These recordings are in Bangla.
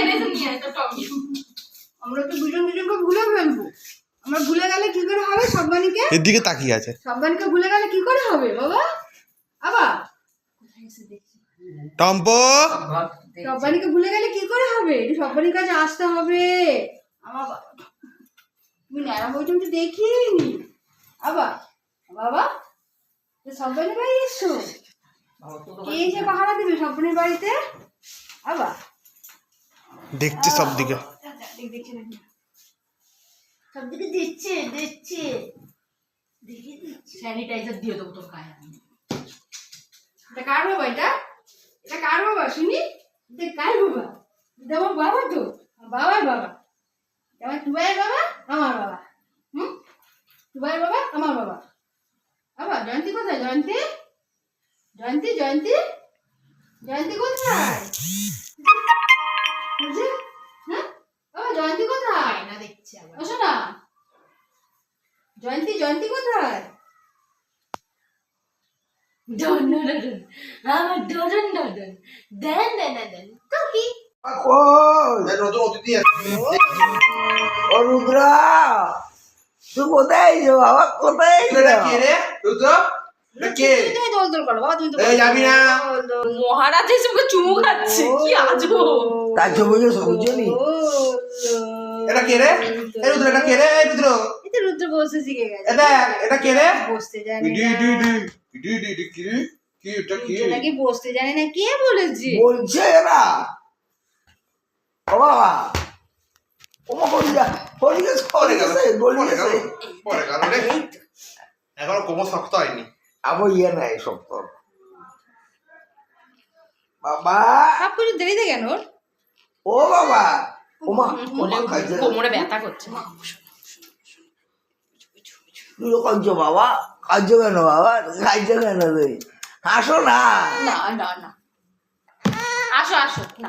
স্যানিটাইজার নিয়ে আয় তো আমরা তো দুজন দুজনকে ভুলে ফেলব। আমরা ভুলে গেলে কি করে হবে? সব্বানিকে এর দিকে তাকিয়ে আছে। সব্বানিকে ভুলে গেলে কি করে হবে বাবা? আবার টম্পো! সব্বানিকে ভুলে গেলে কি করে হবে? একটু সব্বানির কাছে আসতে হবে। আমার বাবা তুমি ন্যাড়া বইটা তো দেখিনি আবার বাবা তো সব্বানির বাড়ি এসছো? কে এসে পাহারা দিবে সব্বানির বাড়িতে? আবার দেখছে সব দিকে দিচ্ছে দিচ্ছে। স্যানিটাইজার দিয়ে দেবো তোর গায়ে এটা কার বাবা এটা? এটা কার বাবা শুনি? এটা কার বাবা? এটা আমার বাবা তো। বাবার বাবা। আমার টুবাইয়ের বাবা আমার বাবা। হুম? টুবাইয়ের বাবা আমার বাবা। বাবা জয়ন্তী কোথায়? জয়ন্তী? জয়ন্তী জয়ন্তী? জয়ন্তী কোথায়? বুঝলি? হ্যাঁ? বাবা জয়ন্তী কোথায়? আয়না দেখছি আবার। বসো না। জয়ন্তী জয়ন্তী কোথায়? ডন ডন ডন আমার ডন ডন ডন দেন দেন দেন তো নতুন অতিথি ও রুদ্রা। তুই কোথায়? যো বাবা কোথায়? রুদ্র? কে? তুমি দোল দোল করো বাবা তুমি তো এই যাবি না। মহারাজ এসে ওকে চুমু খাচ্ছে কি আজব। তার ছবি বুঝলি এটা কে রে? এই রুদ্র। এটা কে রে? এই রুদ্র। এটা রুদ্র বসতে শিখে গেছে। এটা এটা কে রে? বসতে জানে ইডি না। কি? কি এটা কি? রুদ্র নাকি বসতে জানে না? কে বলেছে? এরা। ও বাবা। এখনও কোমর শক্ত হয়নি। আবার ইয়ে নাই সব তো বাবা কিছু দেরিতে কেন ও বাবা ওমা ওমা খাইছে কোমরে ব্যথা করছে তুই কাঁদছ বাবা কাঁদছ কেন বাবা খাইছ কেন তুই হাসো না না না না আসো আসো না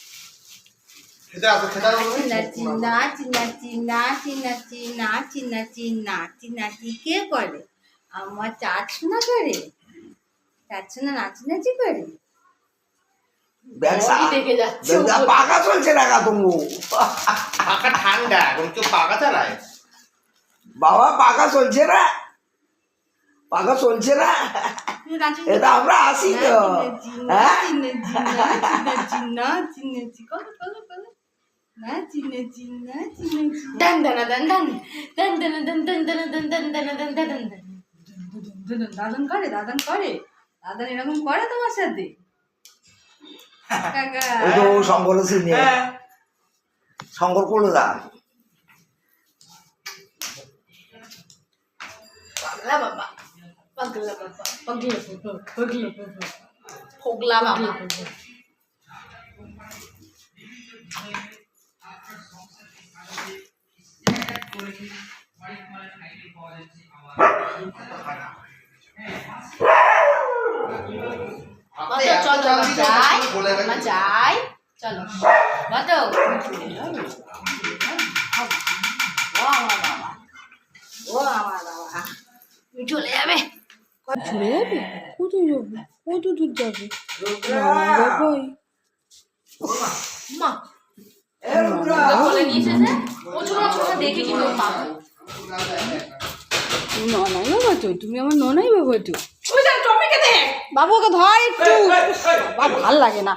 চিনা চিনা চিনা চিনা চিনা চিনা চিনা চিনা চিনা কে করে আমার চার করে চার নাচি নাচি করে ব্যবসা বডি দেখে যাচ্ছে ব্যবসা উপরে। পাকা চলছে না তুমি পাকা ঠান্ডা এখন কেউ পাকা চালায় বাবা পাকা চলছে না পাকা চলছে না এটা আমরা আসি তো হ্যাঁ দাদন করে দাদন করে দাদন এরকম করে তোমার সাথে শঙ্কর শঙ্কর করল দা পাগলা বাবা পাগলা বাবা পাগলা বাবা পাগলা বাবা চলো চলো যাই আমরা যাই চলো। বাতো ও আমার বাবা ও আমার বাবা। তুমি চলে যাবে। চলে যাবে? কোথায় যাবে? কত দূর যাবে? মা এ রুদ্রা, বলে নিয়ে এসেছে ও ছোট ছোট দেখে কি পাবো ননাই বাবা তো তুমি আমার ননাই বাবা তো বাবুকে ধর একটু। বাবা ভালো লাগে না।